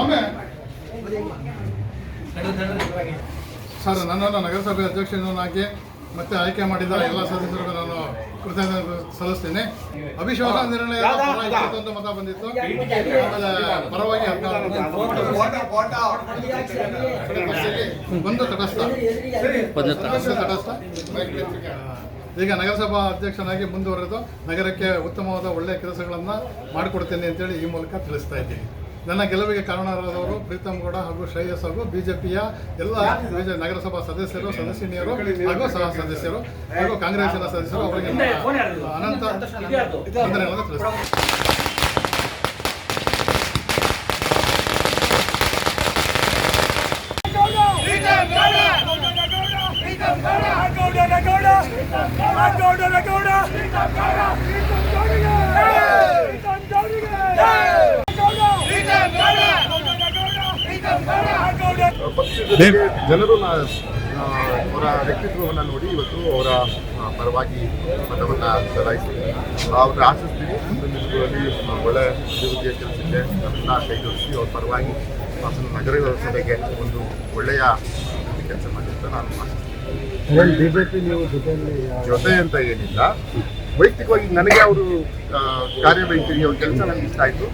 ಒಮ್ಮೆ. ಸರ್ ನನ್ನನ್ನು ನಗರಸಭೆ ಅಧ್ಯಕ್ಷನಾಗಿ ಮತ್ತೆ ಆಯ್ಕೆ ಮಾಡಿದ ಎಲ್ಲ ಸದಸ್ಯರಿಗೂ ನಾನು ಕೃತಜ್ಞತೆ ಸಲ್ಲಿಸ್ತೇನೆ. ಅವಿಶ್ವಾಸ ನಿರ್ಣಯ ಇಪ್ಪತ್ತೊಂದು ಮತ ಬಂದಿತ್ತು. ಆಮೇಲೆ ಪರವಾಗಿ ಹದಿನಾರು ಒಂದು ತಟಸ್ಥ. ತಟಸ್ಥ. ಈಗ ನಗರಸಭಾ ಅಧ್ಯಕ್ಷನಾಗಿ ಮುಂದುವರೆದು ನಗರಕ್ಕೆ ಉತ್ತಮವಾದ ಒಳ್ಳೆಯ ಕೆಲಸಗಳನ್ನು ಮಾಡಿಕೊಡ್ತೇನೆ ಅಂತೇಳಿ ಈ ಮೂಲಕ ತಿಳಿಸ್ತಾ ಇದ್ದೀನಿ. ನನ್ನ ಗೆಲುವಿಗೆ ಕಾರಣರಾದವರು ಪ್ರೀತಮ್ ಗೌಡ ಹಾಗೂ ಶ್ರೇಯಸ್ ಹಾಗೂ ಬಿಜೆಪಿಯ ಎಲ್ಲ ನಗರಸಭಾ ಸದಸ್ಯರು ಸದಸ್ಯನಿಯರು ಹಾಗೂ ಸಹ ಸದಸ್ಯರು ಹಾಗೂ ಕಾಂಗ್ರೆಸ್ಸಿನ ಸದಸ್ಯರು ಅವರಿಗೆ ಅನಂತ ವಂದನೆಗಳನ್ನು ಜನರು ಅವರ ವ್ಯಕ್ತಿತ್ವವನ್ನು ನೋಡಿ ಇವತ್ತು ಅವರ ಪರವಾಗಿ ಮತವನ್ನು ಚಲಾಯಿಸ್ತೀನಿ ಅವ್ರ ಆಶಿಸ್ತೀನಿ. ಮುಂದಿನ ದಿನಗಳಲ್ಲಿ ಆ, ಒಳ್ಳೆ ಅಭಿವೃದ್ಧಿಯ ಕೆಲಸಕ್ಕೆ ಅದನ್ನು ಕೈಗೊಳಿಸಿ ಅವ್ರ ಪರವಾಗಿ ನಗರ ಸಭೆಗೆ ಒಂದು ಒಳ್ಳೆಯ ಕೆಲಸ ಮಾಡಿ ಅಂತ ನಾನು ಆಶಿಸ್ತೀನಿ. ನೀವು ಜೊತೆ ಅಂತ ಏನಿಲ್ಲ. ವೈಯಕ್ತಿಕವಾಗಿ ನನಗೆ ಅವರು ಕಾರ್ಯವೈಖರಿ ಅವ್ರ ಕೆಲಸ ನನಗೆ ಇಷ್ಟ ಆಯಿತು.